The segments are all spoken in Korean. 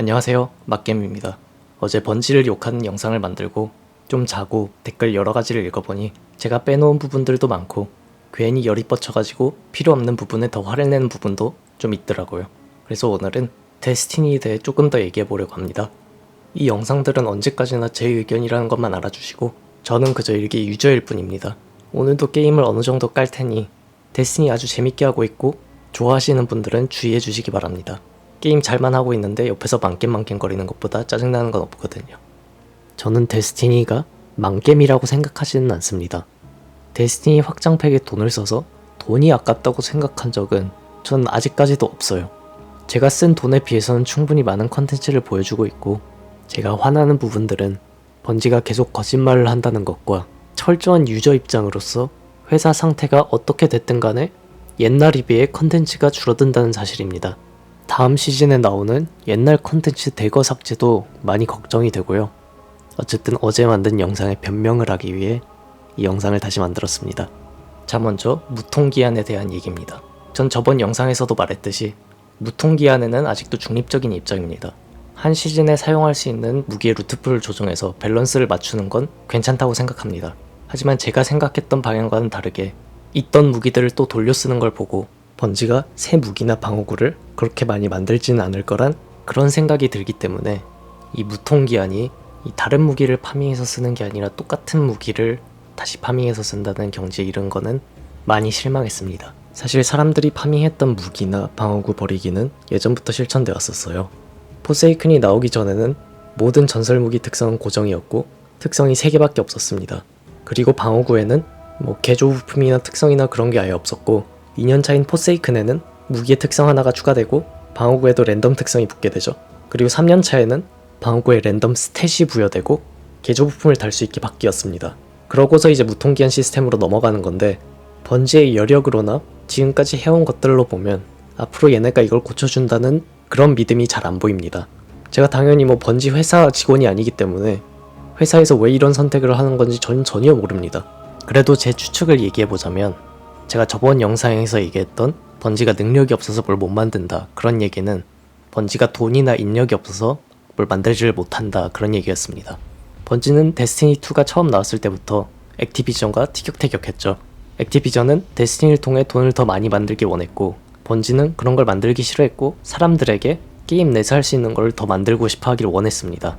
안녕하세요. 막겜입니다. 어제 번지를 욕하는 영상을 만들고 좀 자고 댓글 여러 가지를 읽어보니 제가 빼놓은 부분들도 많고 괜히 열이 뻗쳐가지고 필요 없는 부분에 더 화를 내는 부분도 좀 있더라고요. 그래서 오늘은 데스티니에 대해 조금 더 얘기해 보려고 합니다. 이 영상들은 언제까지나 제 의견이라는 것만 알아주시고 저는 그저 일개 유저일 뿐입니다. 오늘도 게임을 어느 정도 깔 테니 데스티니 아주 재밌게 하고 있고 좋아하시는 분들은 주의해 주시기 바랍니다. 게임 잘만 하고 있는데 옆에서 망겜망겜 거리는 것보다 짜증나는 건 없거든요. 저는 데스티니가 망겜이라고 생각하지는 않습니다. 데스티니 확장팩에 돈을 써서 돈이 아깝다고 생각한 적은 전 아직까지도 없어요. 제가 쓴 돈에 비해서는 충분히 많은 컨텐츠를 보여주고 있고 제가 화나는 부분들은 번지가 계속 거짓말을 한다는 것과 철저한 유저 입장으로서 회사 상태가 어떻게 됐든 간에 옛날에 비해 컨텐츠가 줄어든다는 사실입니다. 다음 시즌에 나오는 옛날 컨텐츠 대거 삭제도 많이 걱정이 되고요. 어쨌든 어제 만든 영상에 변명을 하기 위해 이 영상을 다시 만들었습니다. 자 먼저 무통기한에 대한 얘기입니다. 전 저번 영상에서도 말했듯이 무통기한에는 아직도 중립적인 입장입니다. 한 시즌에 사용할 수 있는 무기의 루트풀을 조정해서 밸런스를 맞추는 건 괜찮다고 생각합니다. 하지만 제가 생각했던 방향과는 다르게 있던 무기들을 또 돌려 쓰는 걸 보고 번지가 새 무기나 방어구를 그렇게 많이 만들지는 않을 거란 그런 생각이 들기 때문에 이 무통기한이 이 다른 무기를 파밍해서 쓰는 게 아니라 똑같은 무기를 다시 파밍해서 쓴다는 경지에 이른 거는 많이 실망했습니다. 사실 사람들이 파밍했던 무기나 방어구 버리기는 예전부터 실천되어 왔었어요. 포세이큰이 나오기 전에는 모든 전설 무기 특성은 고정이었고 특성이 3개밖에 없었습니다. 그리고 방어구에는 뭐 개조 부품이나 특성이나 그런 게 아예 없었고 2년 차인 포세이큰에는 무기의 특성 하나가 추가되고 방어구에도 랜덤 특성이 붙게 되죠. 그리고 3년 차에는 방어구에 랜덤 스탯이 부여되고 개조 부품을 달 수 있게 바뀌었습니다. 그러고서 이제 무통기한 시스템으로 넘어가는 건데 번지의 여력으로나 지금까지 해온 것들로 보면 앞으로 얘네가 이걸 고쳐준다는 그런 믿음이 잘 안 보입니다. 제가 당연히 뭐 번지 회사 직원이 아니기 때문에 회사에서 왜 이런 선택을 하는 건지 전 전혀 모릅니다. 그래도 제 추측을 얘기해보자면 제가 저번 영상에서 얘기했던 번지가 능력이 없어서 뭘 못 만든다 그런 얘기는 번지가 돈이나 인력이 없어서 뭘 만들지를 못한다 그런 얘기였습니다. 번지는 데스티니2가 처음 나왔을 때부터 액티비전과 티격태격했죠. 액티비전은 데스티니를 통해 돈을 더 많이 만들기 원했고 번지는 그런 걸 만들기 싫어했고 사람들에게 게임 내에서 할 수 있는 걸 더 만들고 싶어 하길 원했습니다.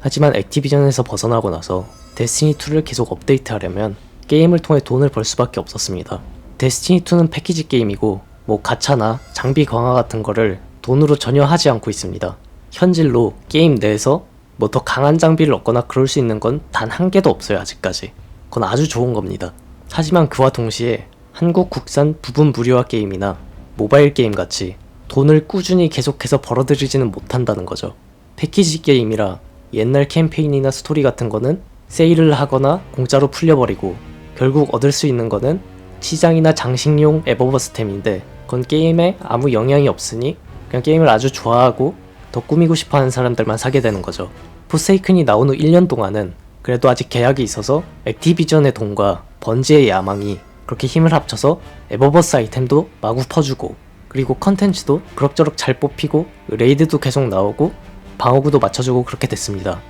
하지만 액티비전에서 벗어나고 나서 데스티니2를 계속 업데이트하려면 게임을 통해 돈을 벌 수밖에 없었습니다. 데스티니2는 패키지 게임이고 뭐 가차나 장비 강화 같은 거를 돈으로 전혀 하지 않고 있습니다. 현질로 게임 내에서 뭐 더 강한 장비를 얻거나 그럴 수 있는 건 단 한 개도 없어요 아직까지. 그건 아주 좋은 겁니다. 하지만 그와 동시에 한국 국산 부분 무료화 게임이나 모바일 게임 같이 돈을 꾸준히 계속해서 벌어들이지는 못한다는 거죠. 패키지 게임이라 옛날 캠페인이나 스토리 같은 거는 세일을 하거나 공짜로 풀려버리고 결국 얻을 수 있는 거는 시장이나 장식용 에버버스템인데 그건 게임에 아무 영향이 없으니 그냥 게임을 아주 좋아하고 더 꾸미고 싶어 하는 사람들만 사게 되는 거죠. 포세이큰이 나온 후 1년 동안은 그래도 아직 계약이 있어서 액티비전의 돈과 번지의 야망이 그렇게 힘을 합쳐서 에버버스 아이템도 마구 퍼주고 그리고 컨텐츠도 그럭저럭 잘 뽑히고 레이드도 계속 나오고 방어구도 맞춰주고 그렇게 됐습니다.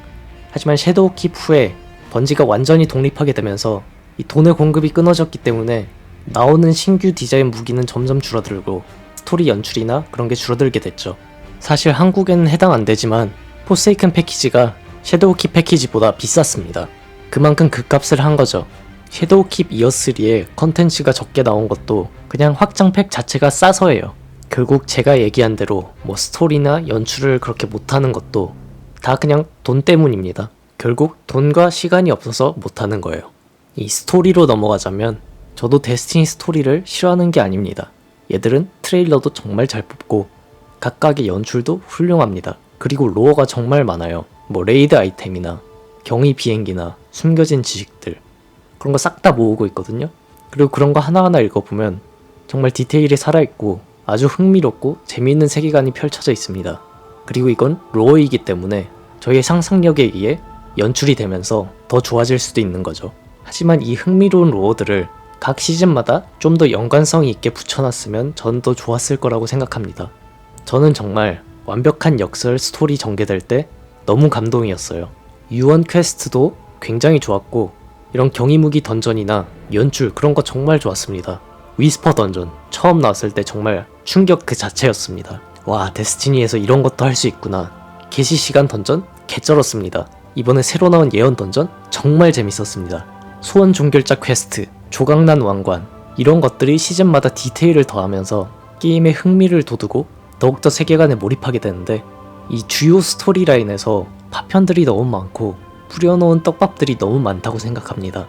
하지만 섀도우 킵 후에 번지가 완전히 독립하게 되면서 이 돈의 공급이 끊어졌기 때문에 나오는 신규 디자인 무기는 점점 줄어들고 스토리 연출이나 그런 게 줄어들게 됐죠. 사실 한국에는 해당 안 되지만 포세이큰 패키지가 섀도우 킵 패키지보다 비쌌습니다. 그만큼 그 값을 한 거죠. 섀도우 킵 이어3에 컨텐츠가 적게 나온 것도 그냥 확장팩 자체가 싸서예요. 결국 제가 얘기한 대로 뭐 스토리나 연출을 그렇게 못하는 것도 다 그냥 돈 때문입니다. 결국 돈과 시간이 없어서 못하는 거예요. 이 스토리로 넘어가자면 저도 데스티니 스토리를 싫어하는 게 아닙니다. 얘들은 트레일러도 정말 잘 뽑고 각각의 연출도 훌륭합니다. 그리고 로어가 정말 많아요. 뭐 레이드 아이템이나 경위 비행기나 숨겨진 지식들 그런 거 싹 다 모으고 있거든요. 그리고 그런 거 하나하나 읽어보면 정말 디테일이 살아있고 아주 흥미롭고 재미있는 세계관이 펼쳐져 있습니다. 그리고 이건 로어이기 때문에 저희의 상상력에 의해 연출이 되면서 더 좋아질 수도 있는 거죠. 하지만 이 흥미로운 로어들을 각 시즌마다 좀 더 연관성이 있게 붙여놨으면 전 더 좋았을 거라고 생각합니다. 저는 정말 완벽한 역설 스토리 전개될 때 너무 감동이었어요. 유언 퀘스트도 굉장히 좋았고 이런 경이무기 던전이나 연출 그런 거 정말 좋았습니다. 위스퍼 던전 처음 나왔을 때 정말 충격 그 자체였습니다. 와 데스티니에서 이런 것도 할 수 있구나. 게시 시간 던전 개쩔었습니다. 이번에 새로 나온 예언 던전 정말 재밌었습니다. 소원 종결자 퀘스트, 조각난 왕관 이런 것들이 시즌마다 디테일을 더하면서 게임의 흥미를 돋우고 더욱더 세계관에 몰입하게 되는데 이 주요 스토리라인에서 파편들이 너무 많고 뿌려놓은 떡밥들이 너무 많다고 생각합니다.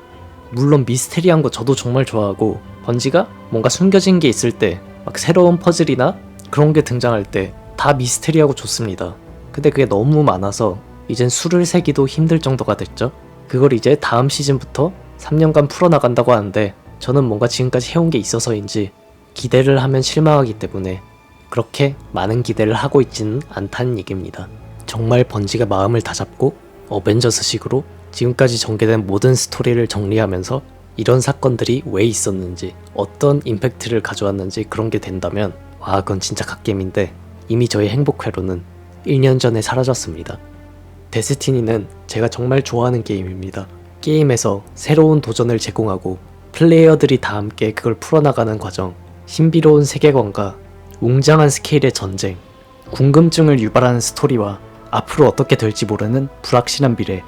물론 미스테리한 거 저도 정말 좋아하고 번지가 뭔가 숨겨진 게 있을 때 막 새로운 퍼즐이나 그런 게 등장할 때 다 미스테리하고 좋습니다. 근데 그게 너무 많아서 이젠 술을 세기도 힘들 정도가 됐죠. 그걸 이제 다음 시즌부터 3년간 풀어나간다고 하는데 저는 뭔가 지금까지 해온 게 있어서인지 기대를 하면 실망하기 때문에 그렇게 많은 기대를 하고 있지는 않다는 얘기입니다. 정말 번지가 마음을 다잡고 어벤져스식으로 지금까지 전개된 모든 스토리를 정리하면서 이런 사건들이 왜 있었는지 어떤 임팩트를 가져왔는지 그런 게 된다면 와 그건 진짜 갓겜인데 이미 저의 행복회로는 1년 전에 사라졌습니다. 데스티니는 제가 정말 좋아하는 게임입니다. 게임에서 새로운 도전을 제공하고 플레이어들이 다 함께 그걸 풀어나가는 과정, 신비로운 세계관과 웅장한 스케일의 전쟁, 궁금증을 유발하는 스토리와 앞으로 어떻게 될지 모르는 불확실한 미래,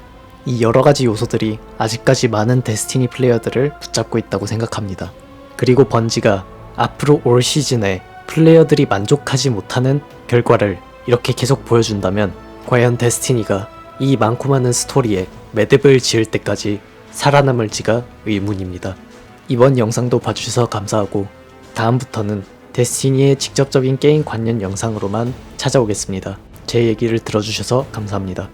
이 여러 가지 요소들이 아직까지 많은 데스티니 플레이어들을 붙잡고 있다고 생각합니다. 그리고 번지가 앞으로 올 시즌에 플레이어들이 만족하지 못하는 결과를 이렇게 계속 보여준다면 과연 데스티니가 이 많고 많은 스토리에 매듭을 지을 때까지 살아남을지가 의문입니다. 이번 영상도 봐주셔서 감사하고 다음부터는 데스티니의 직접적인 게임 관련 영상으로만 찾아오겠습니다. 제 얘기를 들어주셔서 감사합니다.